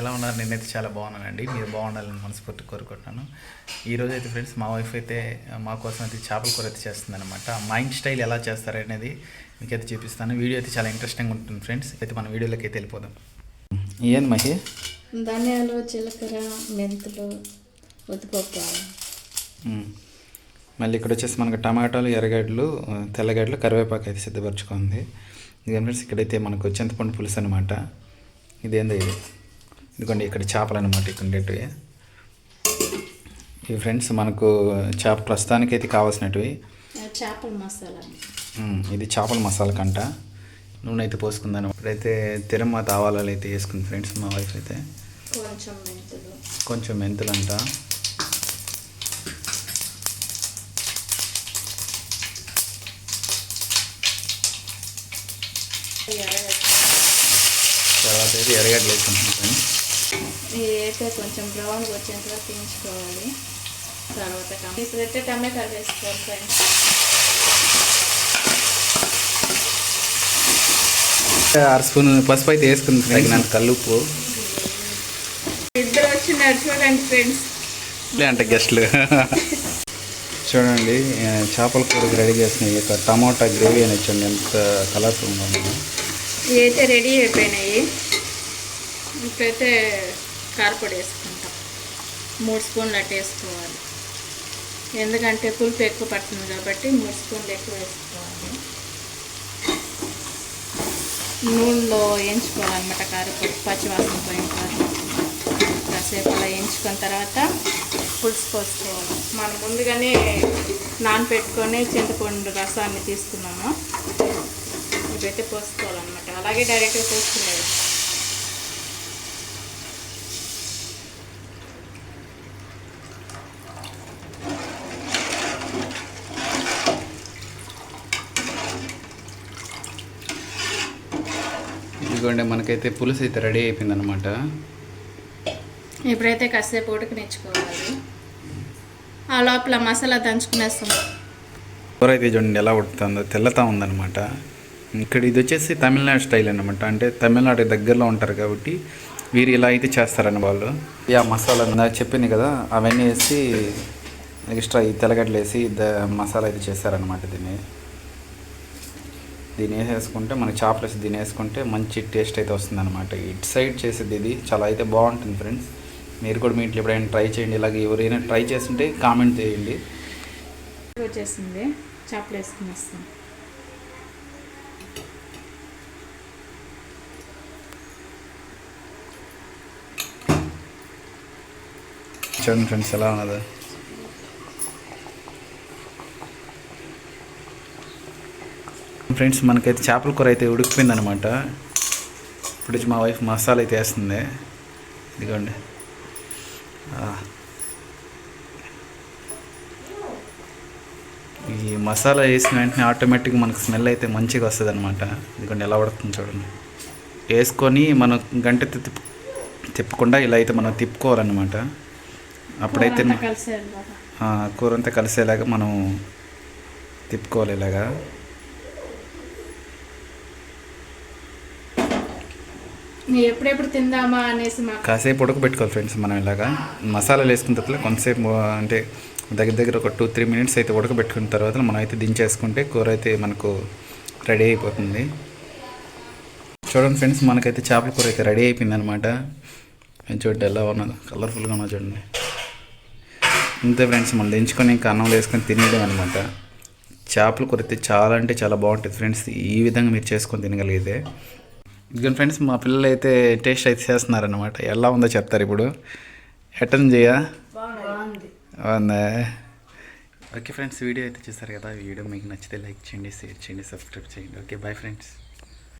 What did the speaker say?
ఎలా ఉన్నారు? నేనైతే చాలా బాగున్నానండి. మీరు బాగుండాలని మనస్ఫూర్తి కోరుకుంటున్నాను. ఈరోజు అయితే ఫ్రెండ్స్ మా వైఫ్ అయితే మా కోసం అయితే చేపల కూర అయితే చేస్తుంది అనమాట మా ఇంటి స్టైల్ ఎలా చేస్తారనేది మీకైతే చూపిస్తాను. వీడియో అయితే చాలా ఇంట్రెస్టింగ్ ఉంటుంది ఫ్రెండ్స్. అయితే మన వీడియోలోకి అయితే వెళ్ళిపోదాం. ఏంది మహి? ధనియాలు జీలకర్ర మెంతులు ఉద్దిపప్పు. మళ్ళీ ఇక్కడ వచ్చేసి మనకు టమాటాలు ఎర్రగడ్డలు తెల్లగడ్డలు కరివేపాకు అయితే సిద్ధపరచుకుంది. ఇది ఫ్రెండ్స్ ఇక్కడైతే మనకు చింతపండు పులుసు అనమాట ఇదేందో ఇది? ఇదిగోండి ఇక్కడ చేపలు అనమాట ఇక్కడ ఉండేటివి. ఇవి ఫ్రెండ్స్ మనకు చేప ప్రస్తుతానికి అయితే కావాల్సినటివి చేపల మసాలా. ఇది చేపల మసాలా కంట. నూనె అయితే పోసుకుందాను. ఇప్పుడైతే తిరుమత ఆవాలాలు అయితే వేసుకుంది ఫ్రెండ్స్ మా వైఫ్ అయితే. కొంచెం మెంతులు. కొంచెం మెంతులంట. ఎర్రగడ్డ. తర్వాత అయితే ఎర్రగడ్డలు వేసుకుంటున్నాం ఫ్రెండ్స్ ఇది అయితే కొంచెం బ్రౌన్గా వచ్చేంత వరకు వేయించుకోవాలి తర్వాత ఇప్పుడైతే టమాటాలు వేసుకోవాలి ఫ్రెండ్స్. ఆరు స్పూన్ పసుపు అయితే వేసుకుంది తగినంత కల్లుప్పు. ఇద్దరు వచ్చినారు చూడండి ఫ్రెండ్స్. అంటే గెస్ట్లు. చూడండి చేపల కూరకి రెడీ చేసిన ఈ యొక్క టమాటా గ్రేవీ అని చూడండి ఎంత కలర్ఫుల్గా ఉంది. ఇవి అయితే రెడీ అయిపోయినాయి. ఇప్పుడైతే కారపొడి వేసుకుంటాం. మూడు స్పూన్లు అట్ట వేసుకోవాలి. ఎందుకంటే పులుపు ఎక్కువ పడుతుంది కాబట్టి మూడు స్పూన్లు ఎక్కువ వేసుకోవాలి. నూనెలో వేయించుకోవాలన్నమాట కారపొడి పచ్చివాసన పోయిన తర్వాత. కాసేపు అలా వేయించుకున్న తర్వాత పులుసు పోసుకోవాలి. మనం ముందుగానే నానపెట్టుకొని చింతపండు రసాన్ని తీసుకున్నాము. ఇవైతే పోసుకోవాలన్నమాట. అలాగే డైరెక్ట్గా పోసుకునేది. ఇదిగోండి మనకైతే పులుసు అయితే రెడీ అయిపోయింది అనమాట ఇప్పుడైతే కాసేపు ఉడకనిచ్చుకోవాలి ఆ లోపల మసాలా దంచుకునేస్తాం. కూర అయితే చూడండి ఎలా ఉడుతుందో తెల్లతా ఉందన్నమాట. ఇక్కడ ఇది వచ్చేసి తమిళనాడు స్టైల్ అనమాట అంటే తమిళనాడు దగ్గరలో ఉంటారు కాబట్టి వీరు ఇలా అయితే చేస్తారని వాళ్ళు. యా మసాలా నాకు చెప్పింది కదా అవన్నీ వేసి ఎక్స్ట్రా ఈ తెల్లగడ్డలు వేసి ద మసాలా అయితే చేస్తారనమాట దీన్ని. దీన్ని వేసేసుకుంటే మనకి చేపలు వేసి దీన్ని వేసుకుంటే మంచి టేస్ట్ అయితే వస్తుంది అనమాట ఇట్ సైడ్ చేసేది ఇది చాలా అయితే బాగుంటుంది ఫ్రెండ్స్. మీరు కూడా మీ ఇంట్లో ఎప్పుడైనా ట్రై చేయండి. ఇలాగ ఎవరైనా ట్రై చేస్తుంటే కామెంట్ చేయండి. వచ్చేసింది. చేపలు వేసుకునేస్తాం చూడండి ఫ్రెండ్స్ ఎలా ఉన్నదో? ఫ్రెండ్స్ మనకైతే చేపల కూర అయితే ఉడికిపోయింది అనమాట ఇప్పుడు మా వైఫ్ మసాలా అయితే వేస్తుంది. ఇదిగోండి. ఈ మసాలా వేసిన వెంటనే ఆటోమేటిక్గా మనకు స్మెల్ అయితే మంచిగా వస్తుంది అనమాట ఇదిగోండి ఎలా పడుతుంది చూడండి. వేసుకొని మనం గంట తిప్పకుండా ఇలా అయితే మనం తిప్పుకోవాలన్నమాట. అప్పుడైతే కూర అంతా కలిసేలాగా. మనం తిప్పుకోవాలి ఇలాగా ఎప్పుడెప్పుడు తిందామా అనేసి కాసేపు ఉడకబెట్టుకోవాలి ఫ్రెండ్స్ మనం ఇలాగా. మసాలాలు వేసుకున్న తర్వాత కొంతసేపు అంటే దగ్గర దగ్గర ఒక టూ త్రీ మినిట్స్ అయితే ఉడకబెట్టుకున్న తర్వాత మనం అయితే దించేసుకుంటే కూర అయితే మనకు రెడీ అయిపోతుంది. చూడండి ఫ్రెండ్స్ మనకైతే చేపల కూర అయితే రెడీ అయిపోయింది అనమాట చూడండి ఎలా ఉన్నది. కలర్ఫుల్గా ఉన్నది చూడండి. అంతే ఫ్రెండ్స్ మనం దించుకొని ఇంకా అన్నం వేసుకొని తినేయడం అనమాట చేపల కూర అయితే చాలా అంటే చాలా బాగుంటుంది ఫ్రెండ్స్ ఈ విధంగా మీరు చేసుకొని తినగలిగితే. ఇదిగోండి ఫ్రెండ్స్ మా పిల్లలు అయితే టేస్ట్ అయితే చేస్తున్నారనమాట ఎలా ఉందో చెప్తారు ఇప్పుడు. అటెండ్ చేయా? బాగుందా. ఓకే ఫ్రెండ్స్ వీడియో అయితే చూస్తారు కదా. వీడియో మీకు నచ్చితే లైక్ చేయండి షేర్ చేయండి సబ్స్క్రైబ్ చేయండి. Okay bye friends